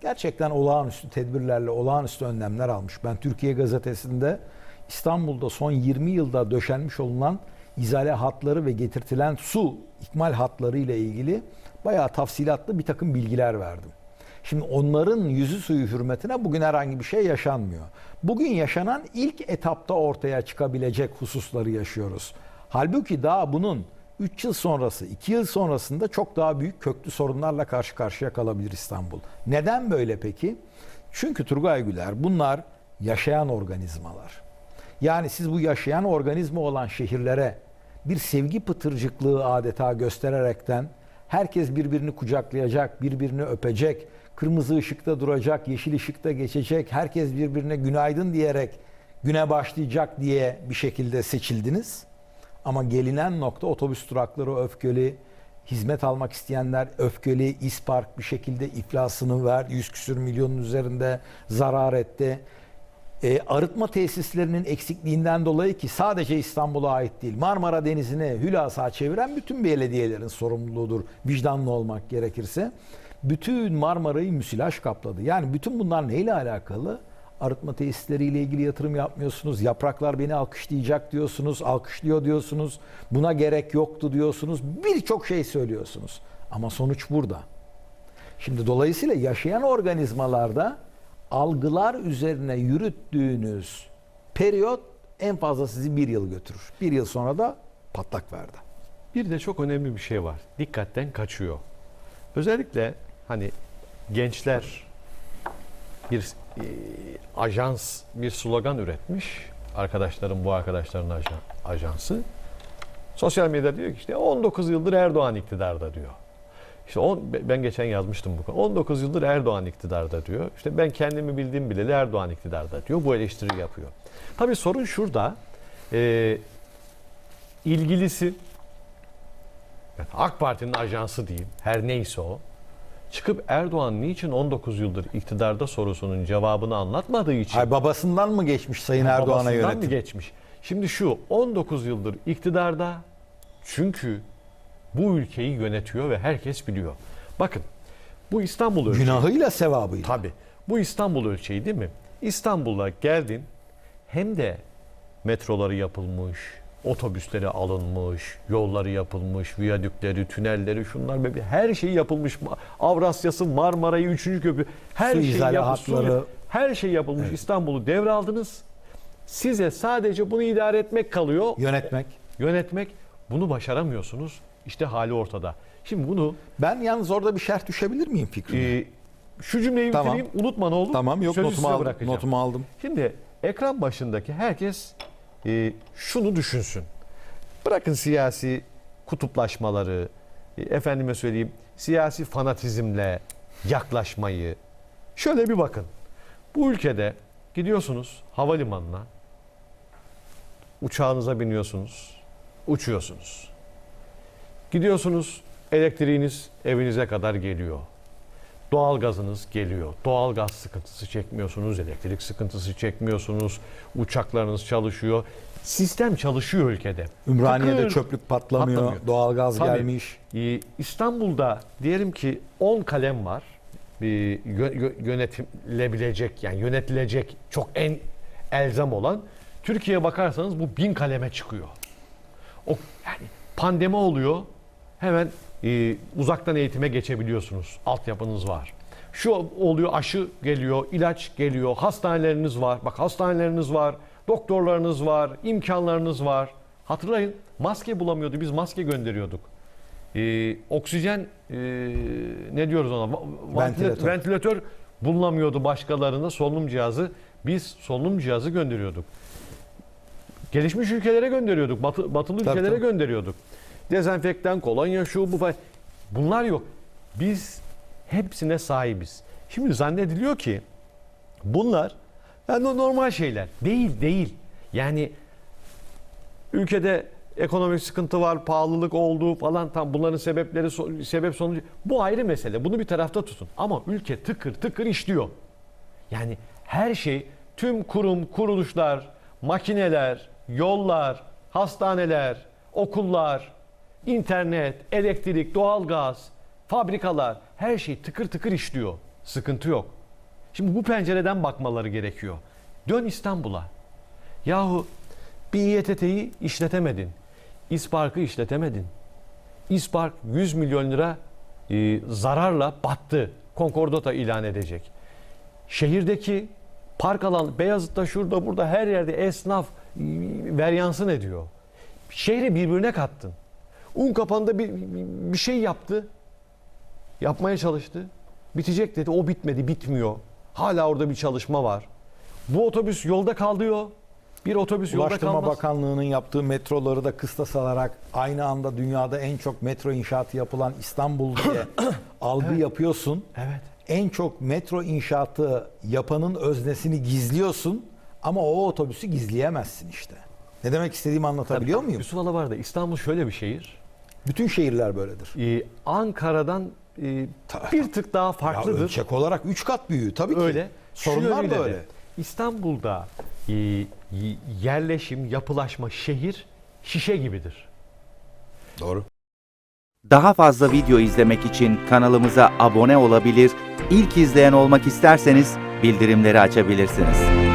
gerçekten olağanüstü tedbirlerle olağanüstü önlemler almış. Ben Türkiye Gazetesi'nde İstanbul'da son 20 yılda döşenmiş olunan izale hatları ve getirtilen su ikmal hatları ile ilgili bayağı tafsilatlı bir takım bilgiler verdim. Şimdi onların yüzü suyu hürmetine bugün herhangi bir şey yaşanmıyor. Bugün yaşanan ilk etapta ortaya çıkabilecek hususları yaşıyoruz. Halbuki daha bunun 3 yıl sonrası, 2 yıl sonrasında çok daha büyük köklü sorunlarla karşı karşıya kalabilir İstanbul. Neden böyle peki? Çünkü Turgay Güler bunlar yaşayan organizmalar. Yani siz bu yaşayan organizma olan şehirlere bir sevgi pıtırcıklığı adeta göstererekten herkes birbirini kucaklayacak, birbirini öpecek, kırmızı ışıkta duracak, yeşil ışıkta geçecek, herkes birbirine günaydın diyerek güne başlayacak diye bir şekilde seçildiniz. Ama gelinen nokta otobüs durakları öfkeli, hizmet almak isteyenler öfkeli, İspark bir şekilde iflasını ver, 100 küsür milyonun üzerinde zarar etti. E, arıtma tesislerinin eksikliğinden dolayı ki sadece İstanbul'a ait değil, Marmara Denizi'ne hülasa çeviren bütün belediyelerin sorumluluğudur vicdanlı olmak gerekirse. Bütün Marmara'yı müsilaj kapladı. Yani bütün bunlar neyle alakalı? Arıtma tesisleriyle ilgili yatırım yapmıyorsunuz. Yapraklar beni alkışlayacak diyorsunuz. Alkışlıyor diyorsunuz. Buna gerek yoktu diyorsunuz. Birçok şey söylüyorsunuz. Ama sonuç burada. Şimdi dolayısıyla yaşayan organizmalarda algılar üzerine yürüttüğünüz periyot en fazla sizi bir yıl götürür. Bir yıl sonra da patlak verdi. Bir de çok önemli bir şey var. Dikkatten kaçıyor. Özellikle hani gençler bir e, ajans, bir slogan üretmiş. Arkadaşlarım bu arkadaşların ajan, ajansı. Sosyal medyada diyor ki işte 19 yıldır Erdoğan iktidarda diyor. İşte on, ben geçen yazmıştım bu konu. 19 yıldır Erdoğan iktidarda diyor. İşte ben kendimi bildiğim bileli Erdoğan iktidarda diyor. Bu eleştiri yapıyor. Tabii sorun şurada. E, ilgilisi yani AK Parti'nin ajansı diyeyim. Her neyse o. Çıkıp Erdoğan niçin 19 yıldır iktidarda sorusunun cevabını anlatmadığı için Ay babasından mı geçmiş Sayın Erdoğan'a babasından yönetim? mı geçmiş? Şimdi şu 19 yıldır iktidarda çünkü bu ülkeyi yönetiyor ve herkes biliyor. Bakın bu İstanbul ölçeği. Günahıyla sevabıyla. Tabii. Bu İstanbul ölçeği değil mi? İstanbul'a geldin hem de metroları yapılmış, otobüsleri alınmış, yolları yapılmış, viyadükleri, tünelleri, şunlar böyle her şey yapılmış. Avrasya'sı, Marmara'yı, üçüncü köprü her Su şey yapılmış. hatları. Her şey yapılmış. İstanbul'u devraldınız. Size sadece bunu idare etmek kalıyor. Yönetmek. Yönetmek. Bunu başaramıyorsunuz. İşte hali ortada. Şimdi bunu Ben yalnız orada bir şerh düşebilir miyim fikrine? e, şu cümleyi Tamam. bitireyim. Unutma ne olur. tamam yok Sözü notumu aldım. bırakacağım. Notumu aldım. Şimdi ekran başındaki herkes e, şunu düşünsün. Bırakın siyasi kutuplaşmaları, e, efendime söyleyeyim siyasi fanatizmle yaklaşmayı. Şöyle bir bakın. Bu ülkede gidiyorsunuz havalimanına, uçağınıza biniyorsunuz, uçuyorsunuz. Gidiyorsunuz, elektriğiniz evinize kadar geliyor. Doğalgazınız geliyor. Doğalgaz sıkıntısı çekmiyorsunuz, elektrik sıkıntısı çekmiyorsunuz. Uçaklarınız çalışıyor. Sistem çalışıyor ülkede. Ümraniye'de Tıkır çöplük patlamıyor. patlamıyor. Doğalgaz Tabii. gelmiş. Ee, İstanbul'da diyelim ki 10 kalem var. Bir yö- yö- yönetilebilecek yani yönetilecek çok en elzem olan. Türkiye'ye bakarsanız bu bin kaleme çıkıyor. O yani pandemi oluyor. Hemen e, uzaktan eğitime geçebiliyorsunuz. Altyapınız var. Şu oluyor aşı geliyor, ilaç geliyor, hastaneleriniz var. Bak hastaneleriniz var, doktorlarınız var, imkanlarınız var. Hatırlayın maske bulamıyordu. Biz maske gönderiyorduk. Ee, oksijen e, ne diyoruz ona? Ventilatör. Ventilatör. bulunamıyordu başkalarında solunum cihazı. Biz solunum cihazı gönderiyorduk. Gelişmiş ülkelere gönderiyorduk. Batı, batılı Tabii, ülkelere tabii. gönderiyorduk. Dezenfektan, kolonya, şu bu falan. Bunlar yok. Biz hepsine sahibiz. Şimdi zannediliyor ki bunlar yani normal şeyler. Değil, değil. Yani ülkede ekonomik sıkıntı var, pahalılık oldu falan tam bunların sebepleri sebep sonucu bu ayrı mesele. Bunu bir tarafta tutun. Ama ülke tıkır tıkır işliyor. Yani her şey tüm kurum, kuruluşlar, makineler, yollar, hastaneler, okullar, internet, elektrik, doğalgaz, fabrikalar her şey tıkır tıkır işliyor. Sıkıntı yok. Şimdi bu pencereden bakmaları gerekiyor. Dön İstanbul'a. Yahu bir İETT'yi işletemedin. İspark'ı işletemedin. İspark 100 milyon lira e, zararla battı. Konkordata ilan edecek. Şehirdeki park alan Beyazıt'ta şurada burada her yerde esnaf e, veryansın ediyor. Şehri birbirine kattın. Un kapanında bir, bir- şey yaptı. Yapmaya çalıştı. Bitecek dedi. O bitmedi, bitmiyor. Hala orada bir çalışma var. Bu otobüs yolda kalıyor. Bir otobüs yolda Ulaştırma kalmaz. Bakanlığı'nın yaptığı metroları da kıstas alarak aynı anda dünyada en çok metro inşaatı yapılan İstanbul diye algı yapıyorsun. Evet. En çok metro inşaatı yapanın öznesini gizliyorsun ama o otobüsü gizleyemezsin işte. Ne demek istediğimi anlatabiliyor muyum? Yusuf Alavar'da İstanbul şöyle bir şehir. Bütün şehirler böyledir. Ee, Ankara'dan e, bir tık daha Ya farklıdır. ölçek olarak 3 kat büyüğü tabii ki. öyle. Sorunlar da de, öyle. İstanbul'da e, yerleşim, yapılaşma, şehir şişe gibidir. Doğru. Daha fazla video izlemek için kanalımıza abone olabilir, ilk izleyen olmak isterseniz bildirimleri açabilirsiniz.